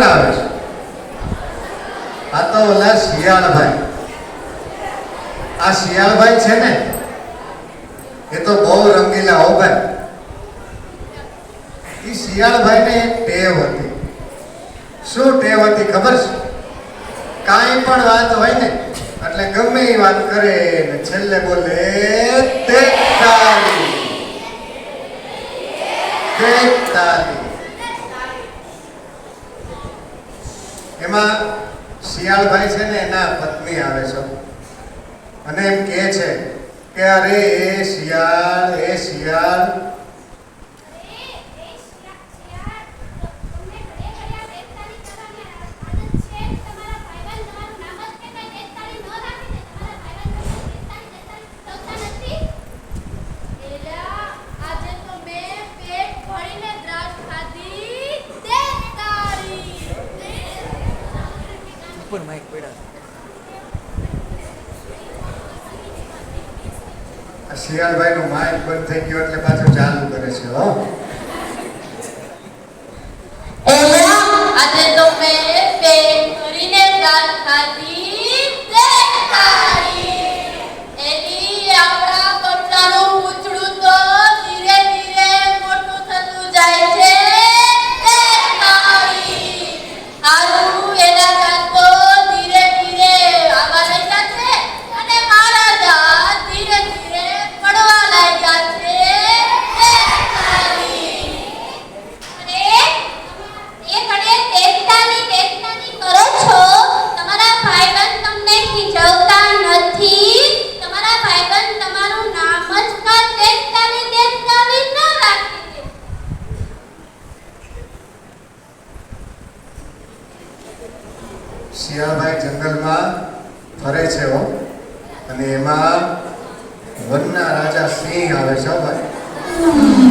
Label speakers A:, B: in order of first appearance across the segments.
A: કોણ આવે છે? આ તો ઓલા શિયાળભાઈ. આ શિયાળભાઈ છે ને, એ તો બહુ રંગીલા, હો ભાઈ. એ શિયાળભાઈને એક ટેવ હતી. શું ટેવ હતી ખબર છે? કાંઈ પણ વાત હોય ને, એટલે ગમે એ વાત કરે ને છેલ્લે બોલે તેતાલી તેતાલી એમાં શિયાળભાઈ છે ને એના પત્ની આવે છે. અને એમ કહે છે કે અરે એ શિયાળ એ શિયાળ આ શિયાળભાઈ નું માઇક બંધ થઈ ગયું એટલે પાછું ચાલુ કરે છે, હો.
B: આજે તો મેં પેટ ભરીને દાંત ખાધી તે ખાધી એની આપણા બચ્ચાનું પૂંછડું તો ધીરે ધીરે મોટું થતું જાય છે તે ખાધી આલુ એના દાંત તો ધીરે ધીરે આવા લાગ્યા છે અને મારા દાંત ધીરે ધીરે પડવા લાગ્યા છે તે ખાધી અરે એ કડે તેજતાની તેજતાની કરો છો તમારા ભાઈબંધ તમને ખીજવતા નથી તમારા ભાઈબંધ તમારું નામ જ કા તેજતાની તેજતાની ન રાખી દે
A: શિયાળભાઈ જંગલમાં ફરે છે હો અને એમાં વનના રાજા સિંહ આવે છે હો ભાઈ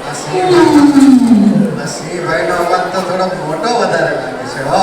A: આ સિંહ- આ સિંહભાઈનો અવાજ તો થોડો મોટો વધારે લાગે છે હો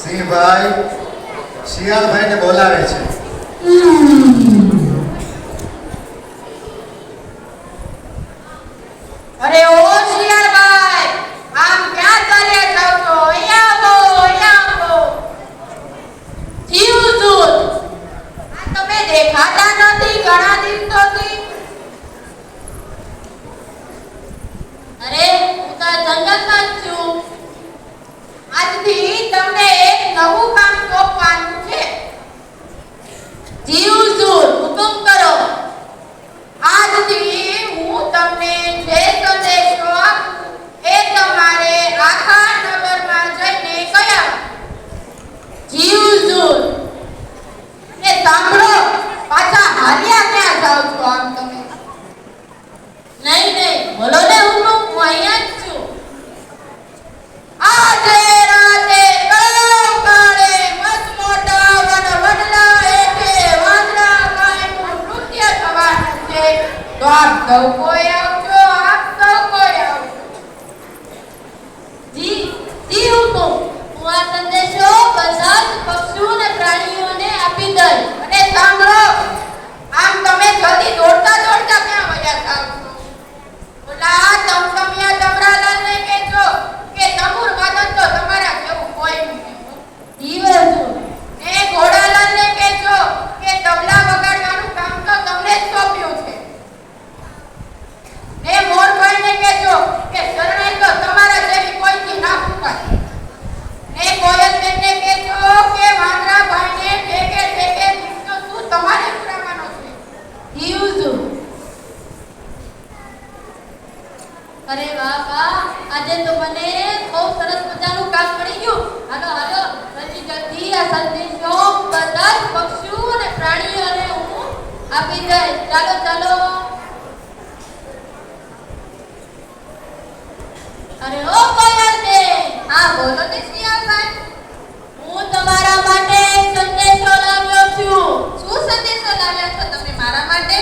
A: સિંહભાઈ શિયાળભાઈને બોલાવે છે
C: અરે ઓ શિયાળભાઈ આમ ક્યાં ચાલ્યા જાવ છો અહીંયા આવો અહીંયા આવો
B: જીવ દૂધ
C: આ તમે દેખાતા નથી ઘણા દિવસોથી
B: અરે હું તો આ જંગલમાં જ છું
C: આજથી તમને એક નવું કામ સોંપવાનું છે
B: જીવ દૂધ હુકમ કરો
C: આજથી હું તમને જે સંદેશો આપું એ તમારે આખા નગરમાં જઈને કયા
B: જીવ દૂધ
C: ને સાંભળો પાછા હાલ્યા ક્યાં જાવ છો આમ તમે
B: નહીં નહીં બોલો ને હુકમ હું અહીંયા જ છું
C: આજે રાતે કળમ કાળે મસ્ત મોટા વન વડલા હેઠે વાંદરા ગાયનું નૃત્ય થવાનું છે તો આપ સૌ કોઈ આવજો આપ સૌ કોઈ આવજો
B: જી જી હુકમ હું આ સંદેશો બધા જ પક્ષીઓ અને પ્રાણીઓને આપી દઈશ
C: અને સાંભળો આમ તમે જલ્દી દોડતા દોડતા ક્યાં વયા થાવ છો? ઓલા ચમચમિયા ડમરાલાલને કહેજો. તમુર જેવું કોઈ નહીં.
B: જીવ દૂધ
C: ને ઘોડાલાલને કહેજો કે તબલા વગાડવાનું કામ તો તમને જ સોંપ્યું છે ને મોરભાઈને કહેજો કે શરણાઈ તો તમારા જેવી કોઈથી ના ફૂંકાય ને કોયલબેનને કહેજો કે વાંદરાભાઈને ઠેકે ઠેકે દીકરો શું તમારે પુરાવાનો છે
B: જીવ દૂધ અરે વાહ વાહ આજે તો મને બહુ સરસ મજાનું કામ મળી ગયું હાલો હાલો જલ્દી જલ્દી આ સંદેશો બધા જ પક્ષીઓ અને પ્રાણીઓને હું હા તમારા માટે સંદેશો લાવ્યો છું. શું સંદેશો લાવ્યા મારા માટે?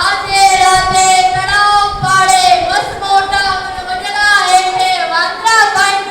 B: આજે રાતે તણાવ પાડે મસ્ત મોટા વડલા હેઠે વાંદરા નૃત્ય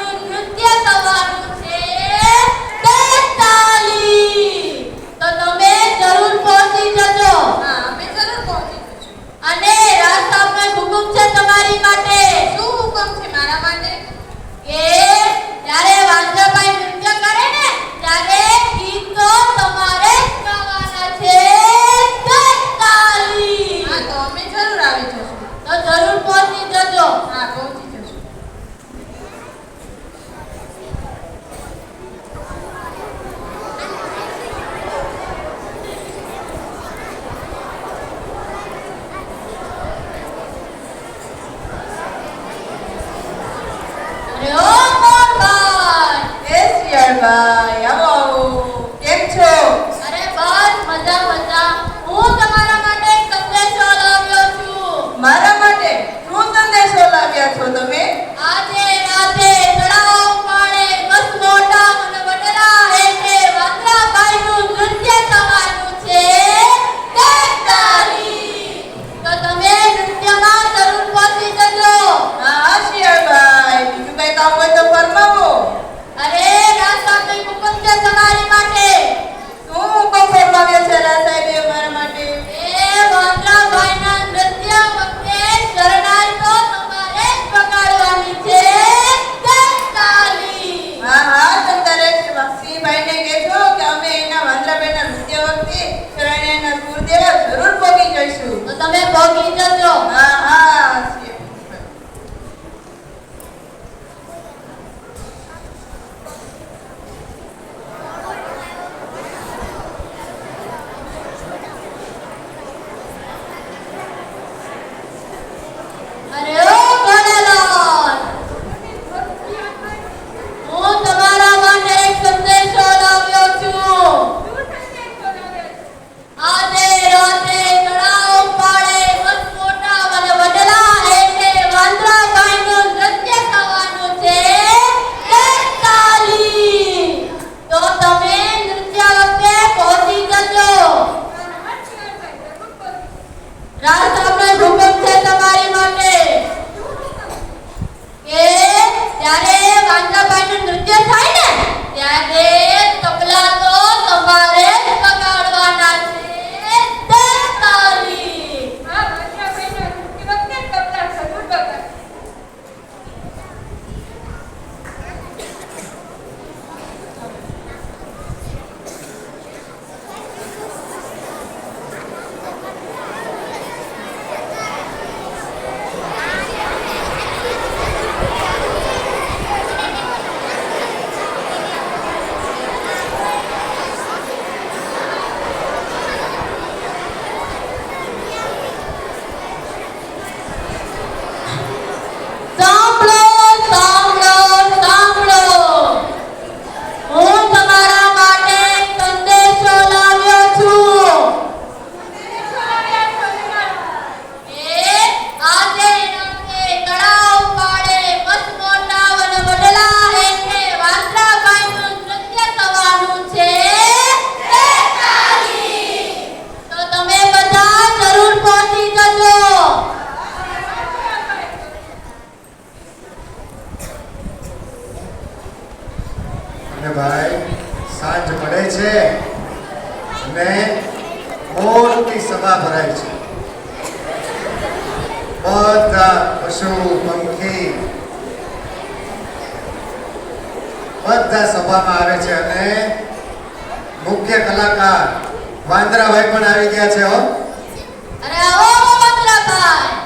B: ને મોટી
A: સભા ભરાય છે. બધા પશુ, પંખી બધા સભામાં આવે છે અને મુખ્ય કલાકાર વાંદરાભાઈ પણ આવી ગયા છે હો.
B: અરે આવો વાંદરાભાઈ!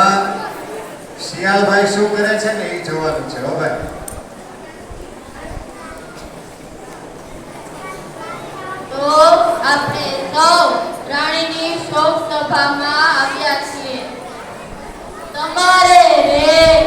A: એમાં શિયાળભાઈ શું કરે છે ને એ જોવાનું છે, હો ભાઈ.
B: તો આપણે સૌ રાણીની શોક સભામાં આવ્યા છીએ. તમારે રે